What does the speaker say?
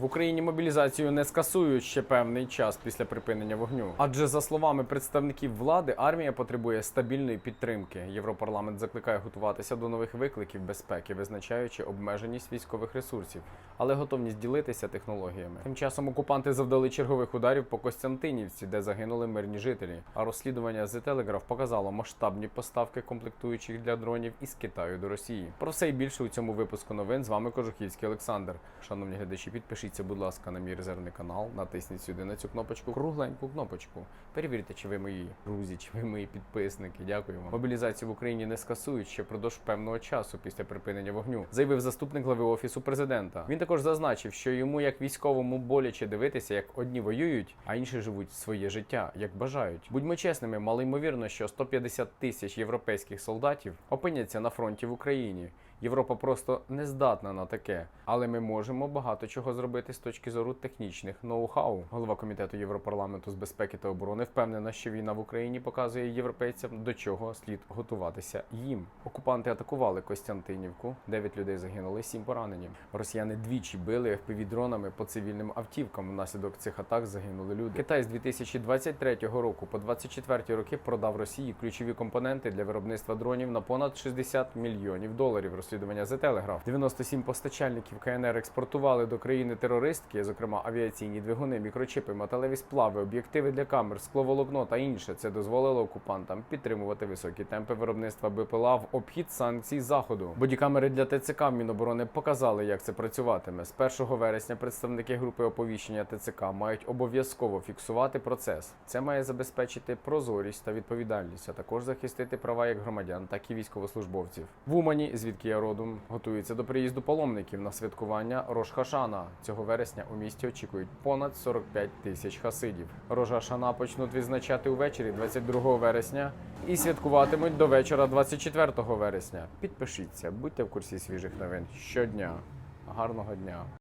В Україні мобілізацію не скасують ще певний час після припинення вогню. Адже за словами представників влади, армія потребує стабільної підтримки. Європарламент закликає готуватися до нових викликів безпеки, визначаючи обмеженість військових ресурсів, але готовність ділитися технологіями. Тим часом окупанти завдали чергових ударів по Костянтинівці, де загинули мирні жителі. А розслідування The Telegraph показало масштабні поставки комплектуючих для дронів із Китаю до Росії. Про все і більше у цьому випуску новин. З вами Кожухівський Олександр. Шановні глядачі, підпишіться, будь ласка, на мій резервний канал. Натисніть сюди на цю кнопочку, кругленьку кнопочку. Перевірте, чи ви мої друзі, чи ви мої підписники. Дякую вам. Мобілізацію в Україні не скасують ще впродовж певного часу після припинення вогню, заявив заступник глави офісу президента. Він також зазначив, що йому як військовому боляче дивитися, як одні воюють, а інші живуть своє життя, як бажають. Будьмо чесними, мало ймовірно, що 150 тисяч європейських солдатів опиняться на фронті в Україні. Європа просто не здатна на таке, але ми можемо багато чого зробити з точки зору технічних ноу-хау. Голова комітету Європарламенту з безпеки та оборони впевнена, що війна в Україні показує європейцям, до чого слід готуватися їм. Окупанти атакували Костянтинівку, 9 людей загинули, 7 поранені. Росіяни двічі били FPV-дронами по цивільним автівкам. Внаслідок цих атак загинули люди. Китай з 2023 року по 2024 роки продав Росії ключові компоненти для виробництва дронів на понад 60 мільйонів доларів. Розслідування The Telegraph. 97 постачальників КНР експортували до країни терористки, зокрема авіаційні двигуни, мікрочипи, металеві сплави, об'єктиви для камер, скловолокно та інше. Це дозволило окупантам підтримувати високі темпи виробництва БПЛА в обхід санкцій заходу. Бодікамери для ТЦК Міноборони показали, як це працюватиме. З 1 вересня представники групи оповіщення ТЦК мають обов'язково фіксувати процес. Це має забезпечити прозорість та відповідальність, а також захистити права як громадян, так і військовослужбовців. В Умані, звідки я родом, готується до приїзду паломників на святкування Рошхашана. Цього вересня у місті очікують понад 45 тисяч хасидів. Рож-Хашана почнуть відзначати увечері 22 вересня і святкуватимуть до вечора 24 вересня. Підпишіться, будьте в курсі свіжих новин щодня. Гарного дня!